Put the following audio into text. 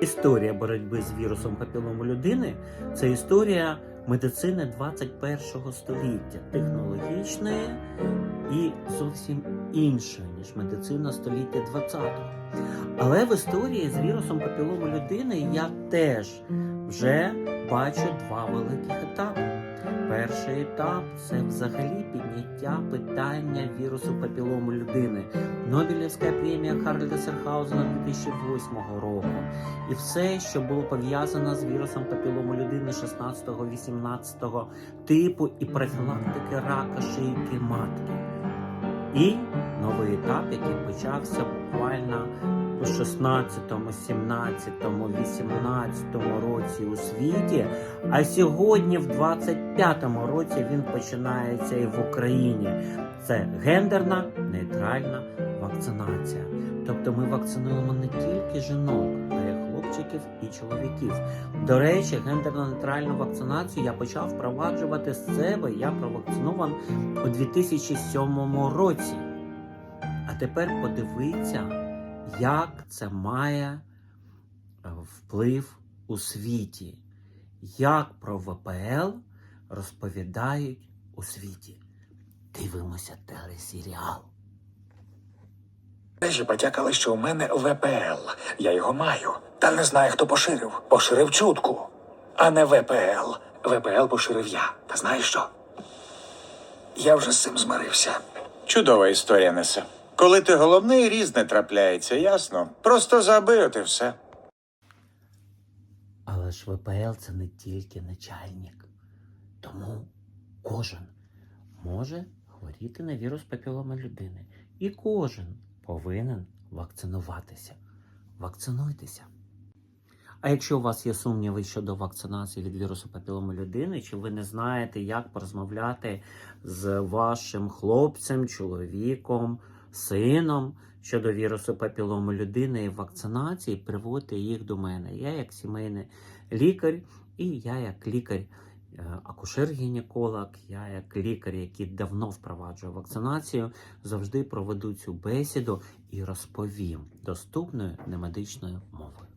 Історія боротьби з вірусом папілому людини це історія медицини 21 століття, технологічної і зовсім іншої, ніж медицина століття 20-го. Але в історії з вірусом папілому людини я теж вже бачу два великих етапи. Перший етап це взагалі підняття питання вірусу папілому людини. Нобелівська премія Харльда Серхаузена 2008 року. І все, що було пов'язано з вірусом папілому людини 16-18 типу і профілактики рака шийки матки. І новий етап, який почався буквально у 16, 17, 18 році у світі, а сьогодні, в 25-му році, він починається і в Україні. Це гендерна нейтральна вакцинація. Тобто ми вакцинуємо не тільки жінок, а й хлопчиків і чоловіків. До речі, гендерно-нейтральну вакцинацію я почав впроваджувати з себе. Я провакцинован у 2007 році. А тепер подивіться, як це має е, вплив у світі, як про ВПЛ розповідають у світі. Дивимося телесеріал. Мережі потякали, що у мене ВПЛ. Я його маю. Та не знаю, хто поширив. Поширив чутку. А не ВПЛ. ВПЛ поширив я. Та знаєш що? Я вже з цим змирився. Чудова історія несе. Коли ти головний, різне трапляється, ясно? Просто забий от і все. Але ж ВПЛ це не тільки начальник. Тому кожен може хворіти на вірус папіломи людини. І кожен повинен вакцинуватися. Вакцинуйтеся. А якщо у вас є сумніви щодо вакцинації від вірусу папіломи людини, чи ви не знаєте, як порозмовляти з вашим хлопцем, чоловіком, сином щодо вірусу папіломи людини і вакцинації, приводьте їх до мене. Я як сімейний лікар, і я як лікар. Е, Акушер-гінеколог, я як лікар, який давно впроваджує вакцинацію, завжди проведу цю бесіду і розповім доступною немедичною мовою.